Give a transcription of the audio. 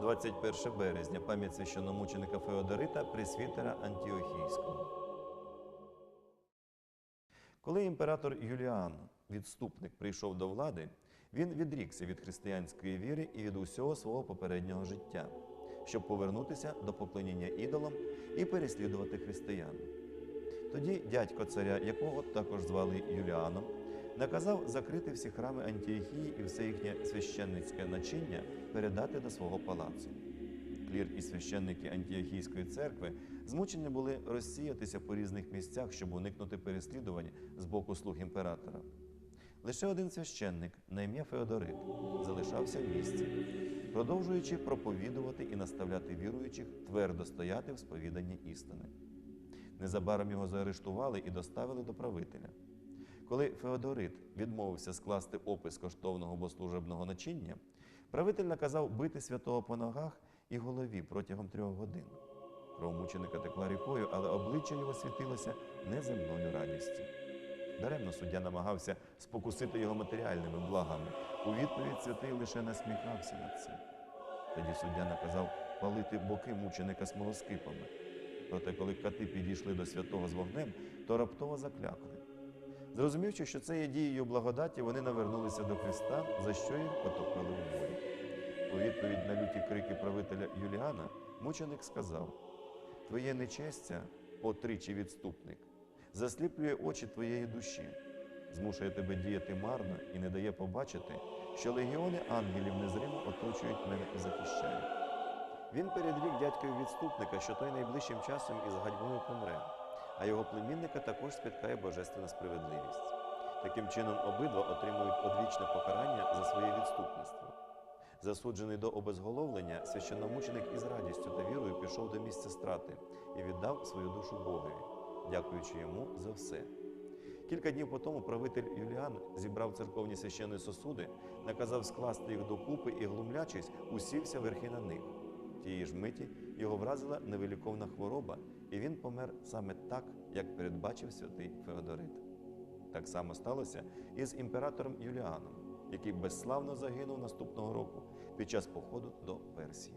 21 березня пам'ять священномученика Феодорита Пресвітера Антіохійського. Коли імператор Юліан, відступник, прийшов до влади, він відрікся від християнської віри і від усього свого попереднього життя, щоб повернутися до поклоніння ідолам і переслідувати християн. Тоді дядько царя, якого також звали Юліаном, наказав закрити всі храми Антіохії і все їхнє священницьке начиння передати до свого палацу. Клір і священники Антіохійської церкви змучені були розсіятися по різних місцях, щоб уникнути переслідувань з боку слуг імператора. Лише один священник на ім'я Феодорит залишався в місті, продовжуючи проповідувати і наставляти віруючих твердо стояти в сповіданні істини. Незабаром його заарештували і доставили до правителя. Коли Феодорит відмовився скласти опис коштовного богослужебного начиння, правитель наказав бити святого по ногах і голові протягом трьох годин. Кров мученика текла рікою, але обличчя його світилося неземною радістю. Даремно суддя намагався спокусити його матеріальними благами. У відповідь святий лише насміхався над цим. Тоді суддя наказав палити боки мученика смолоскипами. Проте, коли кати підійшли до святого з вогнем, то раптово заклякли. Зрозумівши, що це є дією благодаті, вони навернулися до Христа, за що їх потопили в морі. У відповідь на люті крики правителя Юліана, мученик сказав: Твоє нечестя, о тричі відступник, засліплює очі твоєї душі, змушує тебе діяти марно і не дає побачити, що легіони ангелів незримо оточують мене і захищають. Він передрік дядькові відступника, що той найближчим часом із гадьбою помре, а його племінника також спіткає божественна справедливість. Таким чином, обидва отримують одвічне покарання за своє відступництво. Засуджений до обезголовлення, священномученик із радістю та вірою пішов до місця страти і віддав свою душу Богові, дякуючи йому за все. Кілька днів по тому правитель Юліан зібрав церковні священні сосуди, наказав скласти їх докупи і, глумлячись, усівся верхи на них. Тієї ж миті його вразила невиліковна хвороба, і він помер саме так, як передбачив святий Феодорит. Так само сталося і з імператором Юліаном, який безславно загинув наступного року під час походу до Персії.